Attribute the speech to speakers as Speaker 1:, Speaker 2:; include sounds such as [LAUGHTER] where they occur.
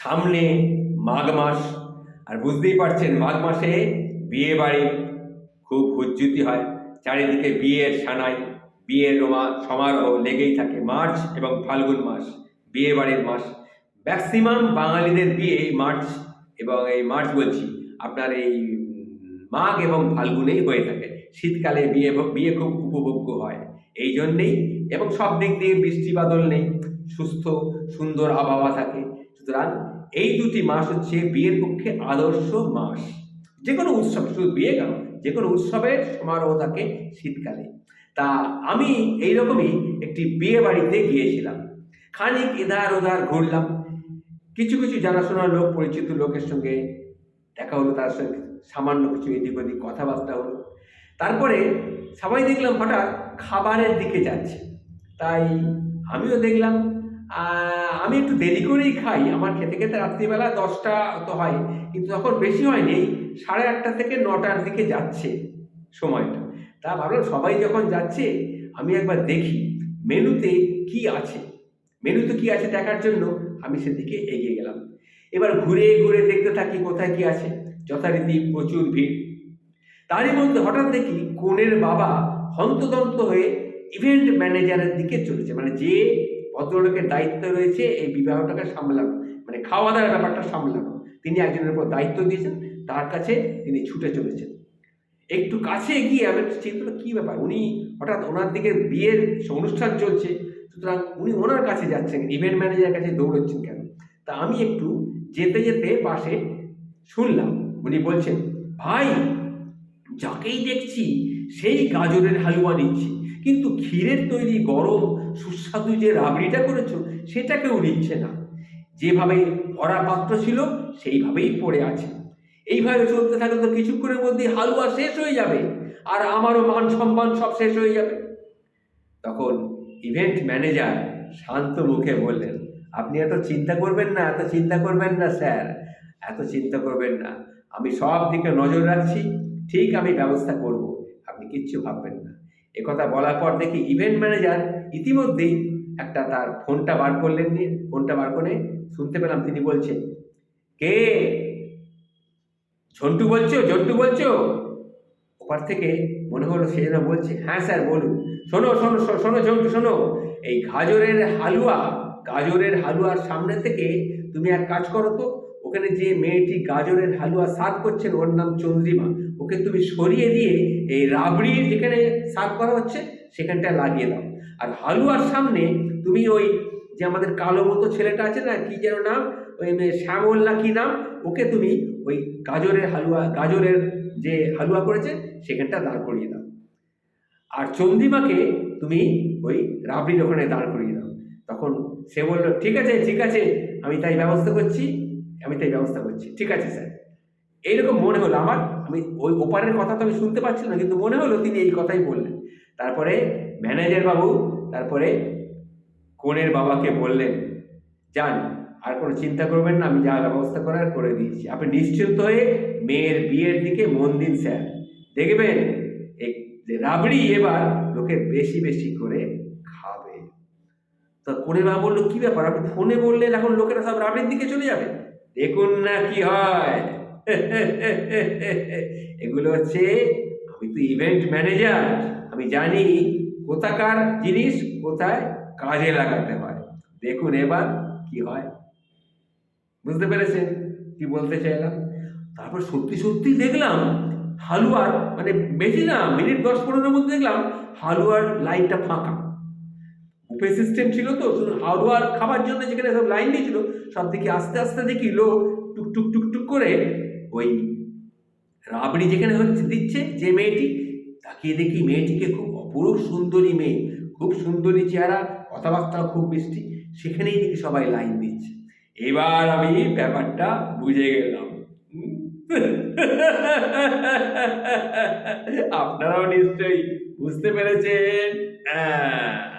Speaker 1: সামনে মাঘ মাস। আর বুঝতেই পারছেন, মাঘ মাসে বিয়ে বাড়ি খুব হুজ্জুতি হয়। চারিদিকে বিয়ের সানাই, বিয়ের রোমা, সমারোহ লেগেই থাকে। মার্চ এবং ফাল্গুন মাস, বিয়ে বাড়ির মাস। ম্যাক্সিমাম বাঙালিদের বিয়ে এই মার্চ এবং এই মার্চ বলছি, আপনার এই মাঘ এবং ফাল্গুনেই হয়ে থাকে। শীতকালে বিয়ে বিয়ে খুব উপভোগ্য হয়। এই জন্যেই এবং সব দিক দিয়ে বৃষ্টি বাদল নেই, সুস্থ সুন্দর আবহাওয়া থাকে। সুতরাং এই দুটি মাস হচ্ছে বিয়ের পক্ষে আদর্শ মাস। যে কোনো উৎসব, শুধু বিয়ে কেন? যে কোনো উৎসবের সমারোহ থাকে শীতকালে। তা আমি এইরকমই একটি বিয়ে বাড়িতে গিয়েছিলাম। খানিক এধার ওধার ঘুরলাম। কিছু কিছু জানাশোনা লোক, পরিচিত লোকের সঙ্গে দেখা হলো, তার সঙ্গে সামান্য কিছু এদিক ওদিক কথাবার্তা হলো। তারপরে সবাই দেখলাম হঠাৎ খাবারের দিকে যাচ্ছে। তাই আমিও দেখলাম আমি একটু দেরি করেই খাই। আমার খেতে খেতে রাত্রিবেলা দশটা তো হয়, কিন্তু তখন বেশি হয়নি। সাড়ে আটটা থেকে নটার দিকে যাচ্ছে সময়টা। তা ভাবলাম সবাই যখন যাচ্ছে, আমি একবার দেখি মেনুতে কি আছে। মেনুতে কি আছে দেখার জন্য আমি সেদিকে এগিয়ে গেলাম। এবার ঘুরে ঘুরে দেখতে থাকি কোথায় কি আছে। যথারীতি প্রচুর ভিড়। তারই মধ্যে হঠাৎ দেখি কনের বাবা হন্তদন্ত হয়ে ইভেন্ট ম্যানেজারের দিকে চলেছে। মানে যে ভদ্রলোকের দায়িত্ব রয়েছে এই বিবাহটাকে সামলানো মানে খাওয়া দাওয়ার ব্যাপারটা সামলানো। তিনি একজনের উপর দায়িত্ব দিয়েছেন, তার কাছে তিনি ছুটে চলেছেন। একটু কাছে গিয়ে আমি চিন্তা কী ব্যাপার? উনি হঠাৎ ওনার দিকে বিয়ের অনুষ্ঠান চলছে, সুতরাং উনি ওনার কাছে যাচ্ছেন ইভেন্ট ম্যানেজারের কাছে দৌড়চ্ছেন কেন? তা আমি একটু যেতে যেতে পাশে শুনলাম, উনি বলছেন, ভাই, যাকেই দেখছি, সেই গাজরের হালুয়া নিচ্ছে। কিন্তু ক্ষীরের তৈরি গরম, সুস্বাদু যে রাবড়িটা করেছ, সেটা কেউ নিচ্ছে না। যেভাবে ভরা পাত্র ছিল, সেইভাবেই পড়ে আছে। এইভাবে চলতে থাকলে তো কিছুক্ষণের মধ্যেই হালুয়া শেষ হয়ে যাবে, আর আমারও মান সম্মান সব শেষ হয়ে যাবে। তখন ইভেন্ট ম্যানেজার শান্ত মুখে বললেন, আপনি এত চিন্তা করবেন না, এত চিন্তা করবেন না, স্যার। এত চিন্তা করবেন না। আমি সব দিকে নজর রাখছি। ঠিক আমি ব্যবস্থা করব। আপনি কিচ্ছু ভাববেন না। একথা বলার পর দেখি ইভেন্ট ম্যানেজার ইতিমধ্যেই একটা তার ফোনটা বার করলেন নিয়ে, ফোনটা বার করে শুনতে পেলাম। তিনি বলছেন, কে? ঝন্টু বলছো? ঝন্টু বলছো? ওপার থেকে মনে হলো সে যেন বলছে হ্যাঁ স্যার, বলুন। শোনো শোনো শোনো ঝন্টু, শোনো। এই গাজরের হালুয়া, গাজরের হালুয়ার সামনে থেকে তুমি এক কাজ করো তো, ওখানে যে মেয়েটি গাজরের হালুয়া সার্ভ করছেন, ওর নাম চন্দ্রিমা। ওকে তুমি সরিয়ে দিয়ে এই রাবড়ি যেখানে সার্ভ করা হচ্ছে সেখানটা লাগিয়ে দাও। আর হালুয়ার সামনে তুমি ওই যে আমাদের কালো মতো ছেলেটা আছে না, কি যেন নাম? ওই শ্যামল না কি নাম? ওকে তুমি ওই গাজরের হালুয়া, গাজরের যে হালুয়া করেছে, সেখানটা দাঁড় করিয়ে দাও। আর চন্দ্রিমাকে তুমি ওই রাবড়ির ওখানে দাঁড় করিয়ে দাও। তখন সে বলল, ঠিক আছে ঠিক আছে, আমি তাই ব্যবস্থা করছি, আমি তাই ব্যবস্থা করছি। ঠিক আছে, স্যার। এইরকম মনে হলো আমার। আমি ওই ওপারের কথা তো আমি শুনতে পাচ্ছি না, কিন্তু মনে হলো তিনি এই কথাই বললেন। তারপরে ম্যানেজার বাবু, তারপরে কনের বাবাকে বললেন, যান, আর কোনো চিন্তা করবেন না, আমি যা ব্যবস্থা করার করে দিয়েছি। আপনি নিশ্চিন্ত হয়ে মেয়ের বিয়ের দিকে মন দিন, স্যার। দেখবেন, এই রাবড়ি এবার লোকে বেশি বেশি করে খাবে। তা কনের বাবা বলল, কি ব্যাপার? আপনি ফোনে বললেন, এখন লোকেরা সব রাবড়ির দিকে চলে যাবে? দেখুন না কি হয়। [LAUGHS] এগুলো হচ্ছে, আমি তো ইভেন্ট ম্যানেজার আমি জানি কোথাকার জিনিস কোথায় কাজে লাগাতে হয়। দেখুন এবার কি হয়। বুঝতে পেরেছেন কি বলতে চাইলাম? তারপর সত্যি সত্যি দেখলাম হালুয়ার মানে বেশি না, মিনিট দশ পনেরোর মধ্যে দেখলাম হালুয়ার লাইনটা ফাঁকা। বুফে সিস্টেম ছিল তো, শুধু হালুয়ার খাবার জন্য যেখানে সব লাইন দিয়েছিল সব দিকে আস্তে আস্তে দেখি লোক টুক টুক টুক টুক করে ওই রাবড়ি যেখানে হচ্ছে, দিচ্ছে যে মেয়েটি তাকিয়ে দেখি মেয়েটিকে খুব অপরূপ সুন্দরী মেয়ে, খুব সুন্দরী চেহারা কথাবার্তা খুব মিষ্টি, সেখানেই দেখি সবাই লাইন দিচ্ছে। এবার আমি ব্যাপারটা বুঝে গেলাম। আপনারাও নিশ্চয়ই বুঝতে পেরেছেন? হ্যাঁ।